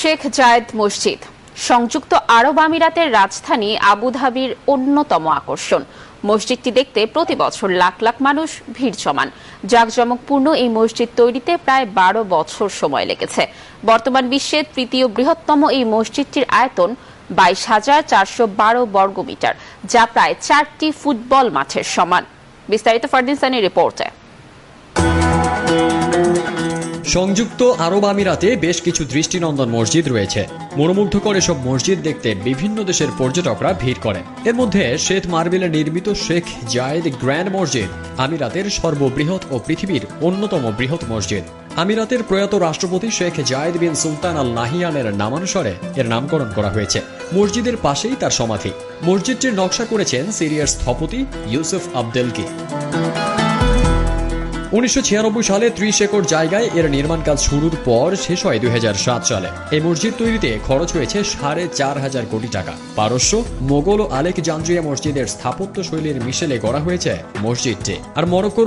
শেখ জায়েদ মসজিদ। সংযুক্ত আরব আমিরাতের রাজধানী আবুধাবির অন্যতম আকর্ষণ। মসজিদটি দেখতে প্রতি বছর লাখ লাখ মানুষ ভিড় জমান। জাঁকজমকপূর্ণ এই মসজিদ তৈরিতে প্রায় বারো বছর সময় লেগেছে। বর্তমান বিশ্বের তৃতীয় বৃহত্তম এই মসজিদটির আয়তন বাইশ হাজার চারশো বারো বর্গমিটার, যা প্রায় চারটি ফুটবল মাঠের সমান। বিস্তারিত ফার্দিনসানের রিপোর্টে। সংযুক্ত আরব আমিরাতে বেশ কিছু দৃষ্টিনন্দন মসজিদ রয়েছে। মনোমুগ্ধকর এসব মসজিদ দেখতে বিভিন্ন দেশের পর্যটকরা ভিড় করে এর মধ্যে শ্বেত মার্বেলে নির্মিত শেখ জায়েদ গ্র্যান্ড মসজিদ, আমিরাতের সর্ববৃহৎ ও পৃথিবীর অন্যতম বৃহৎ মসজিদ। আমিরাতের প্রয়াত রাষ্ট্রপতি শেখ জায়েদ বিন সুলতান আল নাহিয়ানের নামানুসারে এর নামকরণ করা হয়েছে। মসজিদের পাশেই তার সমাধি। মসজিদটির নকশা করেছেন সিরিয়ার স্থপতি ইউসুফ আবদেলকি। উনিশশো ছিয়ানব্বই সালে ত্রিশ একর জায়গায় এর নির্মাণ কাজ শুরুর পর শেষ হয় দুই হাজার সাত সালে। এই মসজিদ তৈরিতে খরচ হয়েছে সাড়ে চার হাজার কোটি টাকা। পারস্য, মোগল ও আলেক জাঞ্জুয়া মসজিদের স্থাপত্য শৈলীর মিশেলে গড়া হয়েছে মসজিদটি। আর মরক্কোর